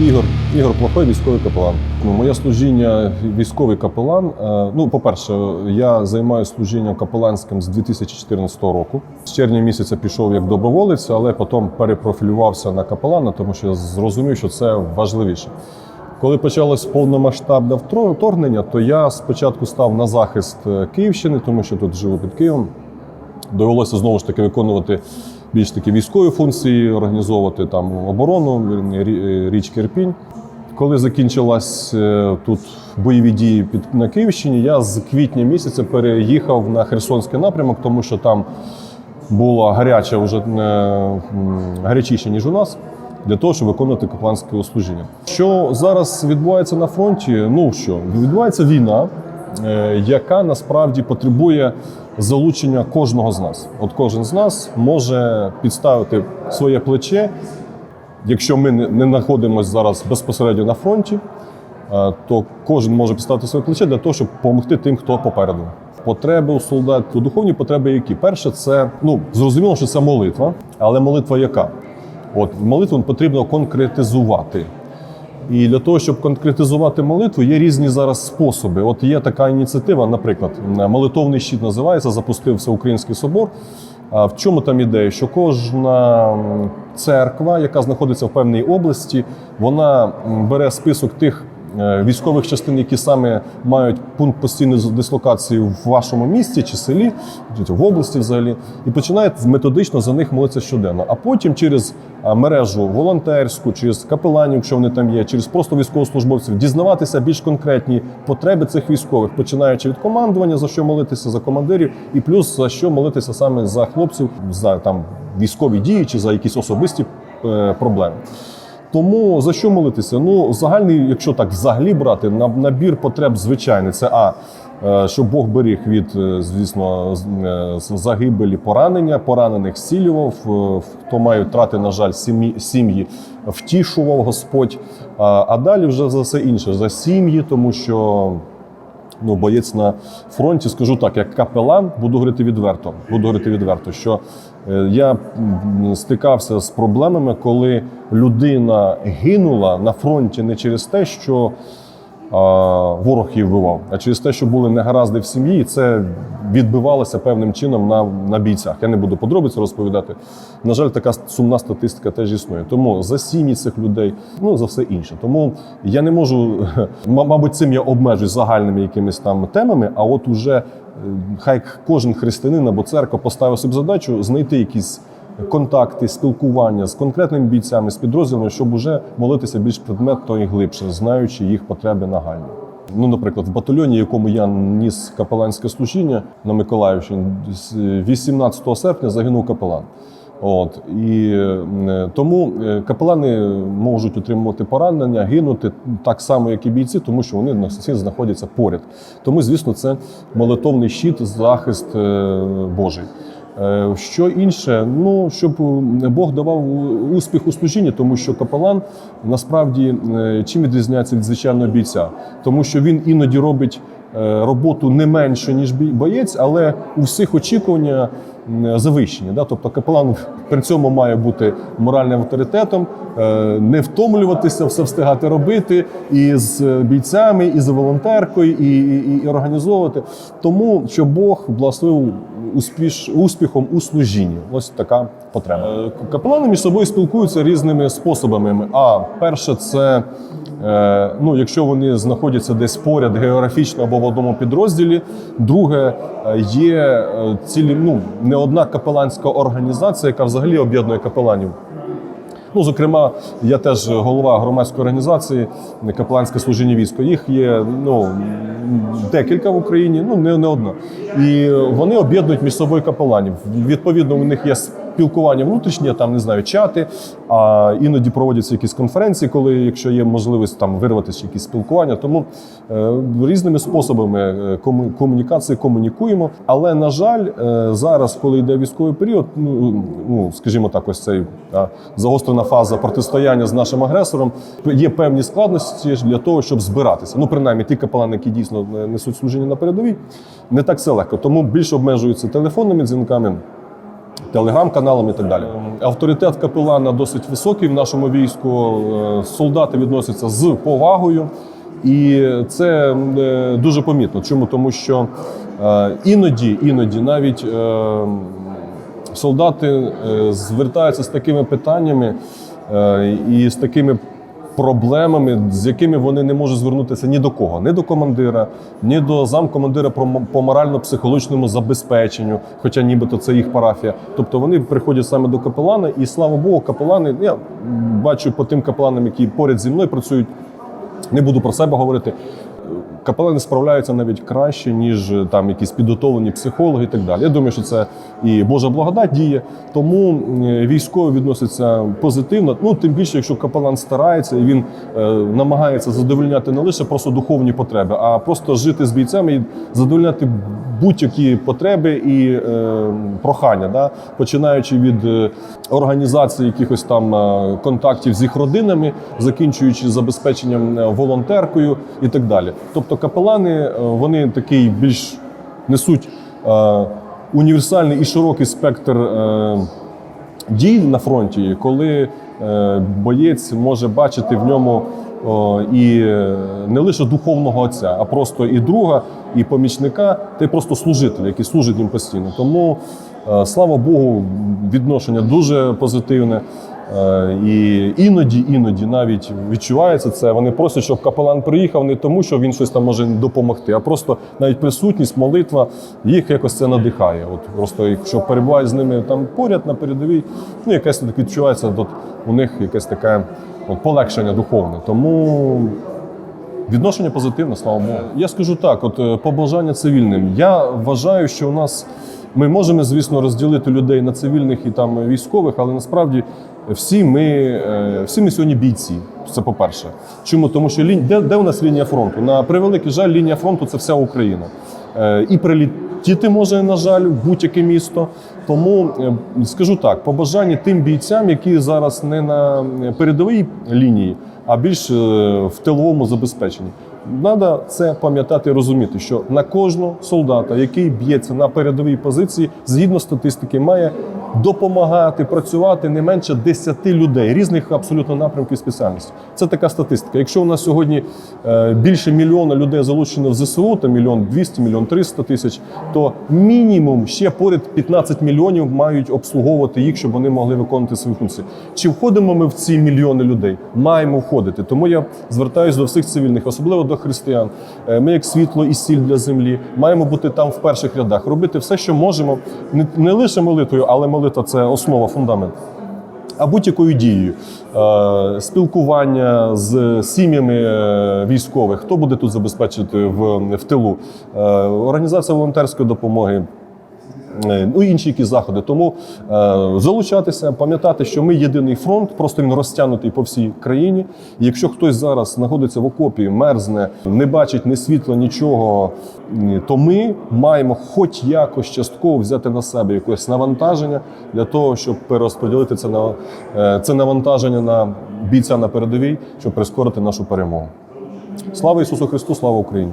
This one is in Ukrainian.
Ігор, Ігор Плохой, військовий капелан. Ну, моє служіння військовий капелан. е, Ну, по-перше, я займаюся служінням капеланським з 2014 року. З червня місяця пішов як доброволець, але потім перепрофілювався на капелана, тому що зрозумів, що це важливіше. Коли почалось повномасштабне вторгнення, то я спочатку став на захист е, Київщини, тому що тут живу під Києвом. Довелося знову ж таки виконувати більш такі військові функції, організовувати там оборону, рі- річки Коли закінчилась е, тут бойові дії під на Київщині, я з квітня місяця переїхав на Херсонський напрямок, тому що там було гаряче вже е, гарячіше, ніж у нас, для того, щоб виконувати капеланське служіння. Що зараз відбувається на фронті? Ну що, відбувається війна, е, яка насправді потребує залучення кожного з нас. От кожен з нас може підставити своє плече. Якщо ми не знаходимося зараз безпосередньо на фронті, е, то кожен може підставити своє плече для того, щоб допомогти тим, хто попереду. Потреби у солдатів, духовні потреби які? Перше, це ну зрозуміло, що це молитва, але молитва яка? От молитву потрібно конкретизувати. І для того, щоб конкретизувати молитву, є різні зараз способи. От є така ініціатива, наприклад, молитовний щит називається, Запустився Український собор. А в чому там ідея? Що кожна церква, яка знаходиться в певній області, вона бере список тих військових частин, які саме мають пункт постійної дислокації в вашому місті чи селі, чи в області взагалі, і починає методично за них молитися щоденно. А потім через мережу волонтерську, через капеланів, якщо вони там є, через просто військовослужбовців, дізнаватися більш конкретні потреби цих військових, починаючи від командування, за що молитися за командирів, і плюс за що молитися саме за хлопців, за там військові дії чи за якісь особисті е, проблеми. Тому за що молитися? Ну, загальний, якщо так взагалі брати, набір потреб звичайний. Це а. е, Щоб Бог беріг від, е, звісно, е, загибелі поранення, поранених зцілював, хто має втрати, на жаль, сім'ї, втішував Господь. А, далі вже за все інше, за сім'ї, тому що ну, боєць на фронті, скажу так, як капелан, буду говорити відверто. Буду говорити відверто, що я стикався з проблемами, коли людина гинула на фронті не через те, що ворог її вбивав, а через те, що були негаразди в сім'ї, і це відбивалося певним чином на, на бійцях. Я не буду подробиці розповідати. На жаль, така сумна статистика теж існує. Тому за сім'ї цих людей, ну за все інше. Тому я не можу, мабуть, цим я обмежусь загальними якимись там темами. А от уже е, хай кожен християнин або церква поставив собі задачу знайти якісь контакти, спілкування з конкретними бійцями, з підрозділами, щоб уже молитися більш предметно і глибше, знаючи їх потреби нагальні. Ну, наприклад, в батальйоні, якому я ніс капеланське служіння на Миколаївщині, 18 серпня загинув капелан. От і е, тому е, капелани можуть отримувати поранення, гинути так само, як і бійці, тому що вони на знаходяться поряд. Тому, звісно, це молитовний щит, захист е, Божий. Що інше, ну щоб Бог давав успіх у служінні, тому що капелан насправді чим відрізняється від звичайного бійця, тому що він іноді робить роботу не менше ніж боєць, але у всіх очікування м, завищені. Да? Тобто капелан при цьому має бути моральним авторитетом, е, не втомлюватися, все встигати робити і з бійцями, і з волонтеркою, і, і, і організовувати. Тому що Бог благословив успіш, успіхом у служінні. Ось така потреба. Е, Капелани між собою спілкуються різними способами. А перше, це е, ну, якщо вони знаходяться десь поряд географічно або в одному підрозділі. Друге, е, є е, цілі, ну, не одна капеланська організація, яка взагалі об'єднує капеланів. Ну, зокрема, я теж голова громадської організації Капеланське служіння військо. Їх є ну, декілька в Україні, ну не, не одна. І вони об'єднують між собою капеланів. Відповідно, у них є спілкування внутрішнє, там не знаю, чати, а іноді проводяться якісь конференції, коли, якщо є можливість там вирватися якісь спілкування. Тому е, різними способами е, кому- комунікації комунікуємо. Але на жаль, е, зараз, коли йде військовий період, ну, ну скажімо так, ось цей а, загострена фаза протистояння з нашим агресором, є певні складності для того, щоб збиратися. Ну, принаймні, ті капелани, які дійсно е, несуть служіння на передовій, не так все легко. Тому більше обмежуються телефонними дзвінками. Телеграм-каналам і так далі. Авторитет капелана досить високий в нашому війську. Е, Солдати відносяться з повагою. І це е, дуже помітно. Чому? Тому що е, іноді, іноді навіть солдати звертаються з такими питаннями і з такими проблемами, з якими вони не можуть звернутися ні до кого, ні до командира, ні до замкомандира по морально-психологічному забезпеченню, хоча нібито це їх парафія. Тобто вони приходять саме до капелана, і слава Богу, капелани. Я бачу по тим капеланам, які поряд зі мною працюють. Не буду про себе говорити. Капелани справляються навіть краще, ніж е, там якісь підготовлені психологи і так далі. Я думаю, що це і Божа благодать діє. Тому військові відносяться позитивно. Ну тим більше, якщо капелан старається і він е, намагається задовольняти не лише просто духовні потреби, а просто жити з бійцями і задовольняти будь-які потреби і е, прохання, да? починаючи від е, організації якихось там е, контактів з їх родинами, закінчуючи забезпеченням е, волонтеркою і так далі. Тобто капелани вони такий більш несуть е, універсальний і широкий спектр. Е, дій на фронті, коли е, боєць може бачити в ньому і е, не лише духовного отця, а просто і друга, і помічника, та й просто служителя, який служить їм постійно. Тому, е, слава Богу, відношення дуже позитивне. Е, І іноді, іноді навіть відчувається це. Вони просять, щоб капелан приїхав не тому, що він щось там може допомогти, а просто навіть присутність, молитва їх якось це надихає. От просто якщо перебувають з ними там поряд на передовій, ну якесь так відчувається от, у них якесь таке полегшення духовне. Тому Відношення позитивне, слава Богу. Я скажу так: от е, побажання цивільним. Я вважаю, що у нас ми можемо, звісно, розділити людей на цивільних і там військових, але насправді всі ми, е, всі ми сьогодні бійці. Це по-перше. Чому? Тому що лінь... де, де у нас лінія фронту? На превеликий жаль, лінія фронту це вся Україна. Е, І прилетіти може, на жаль, в будь-яке місто. Тому е, скажу так: побажання тим бійцям, які зараз не на передовій лінії, а більш е, в тиловому забезпеченні. Треба це пам'ятати і розуміти, що на кожного солдата, який б'ється на передовій позиції, згідно статистики, має допомагати працювати не менше 10 людей різних абсолютно напрямків і спеціальностей. Це така статистика. Якщо у нас сьогодні е, більше мільйона людей залучено в ЗСУ, то мільйон 200, мільйон 300 тисяч, то мінімум ще поряд 15 мільйонів мають обслуговувати їх, щоб вони могли виконувати свої функції. Чи входимо ми в ці мільйони людей? Маємо входити. Тому я звертаюся до всіх цивільних, особливо до християн. Е, Ми, як світло і сіль для землі, маємо бути там в перших рядах, робити все, що можемо, не, лише молитвою, але молитва це основа, фундамент. А будь-якою дією Е, спілкування з сім'ями е, військових, хто буде тут забезпечити в, в тилу, Е, організація волонтерської допомоги. Е, Ну інші якісь заходи. Тому е, залучатися, пам'ятати, що ми єдиний фронт, просто він розтягнутий по всій країні. І якщо хтось зараз знаходиться в окопі, мерзне, не бачить ні світла, нічого, то ми маємо хоч якось частково взяти на себе якесь навантаження для того, щоб перерозподілити це на е, це навантаження на бійця на передовій, щоб прискорити нашу перемогу. Слава Ісусу Христу, слава Україні!